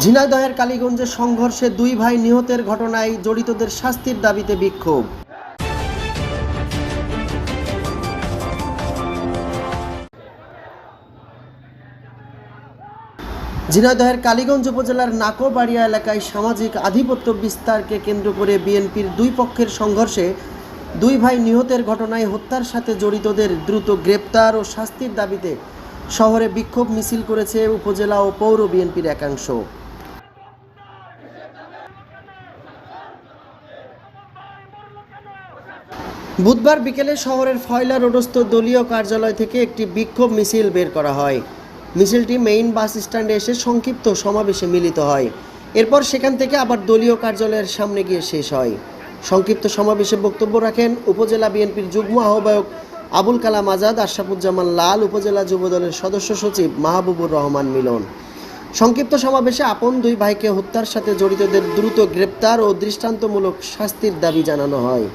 ঝিনাইদহের কালীগঞ্জে সংঘর্ষে দুই ভাই নিহতের ঘটনায় জড়িতদের শাস্তির দাবিতে বিক্ষোভ। ঝিনাইদহের কালীগঞ্জ উপজেলার নাকোবাড়িয়া এলাকায় সামাজিক আধিপত্য বিস্তারকে কেন্দ্র করে বিএনপির দুই পক্ষের সংঘর্ষে দুই ভাই নিহতের ঘটনায় হত্যার সাথে জড়িতদের দ্রুত গ্রেপ্তার ও শাস্তির দাবিতে শহরে বিক্ষোভ মিছিল করেছে উপজেলা ও পৌর বিএনপির একাংশ। বুধবার বিকেলে শহরের ফয়লা রোডস্থ দলীয় কার্যালয় থেকে একটি বিক্ষোভ মিছিল বের করা হয়। মিছিলটি মেইন বাস স্ট্যান্ডে এসে সংক্ষিপ্ত সমাবেশে মিলিত হয়। এরপর সেখান থেকে আবার দলীয় কার্যালয়ের সামনে গিয়ে শেষ হয়। সংক্ষিপ্ত সমাবেশে বক্তব্য রাখেন উপজেলা বিএনপির যুগ্ম আহ্বায়ক আবুল কালাম আজাদ, আশরাফুজ্জামান লাল, উপজেলা যুবদলের সদস্য সচিব মাহবুবুর রহমান মিলন। সংক্ষিপ্ত সমাবেশে আপন দুই ভাইকে হত্যার সাথে জড়িতদের দ্রুত গ্রেপ্তার ও দৃষ্টান্তমূলক শাস্তির দাবি জানানো হয়।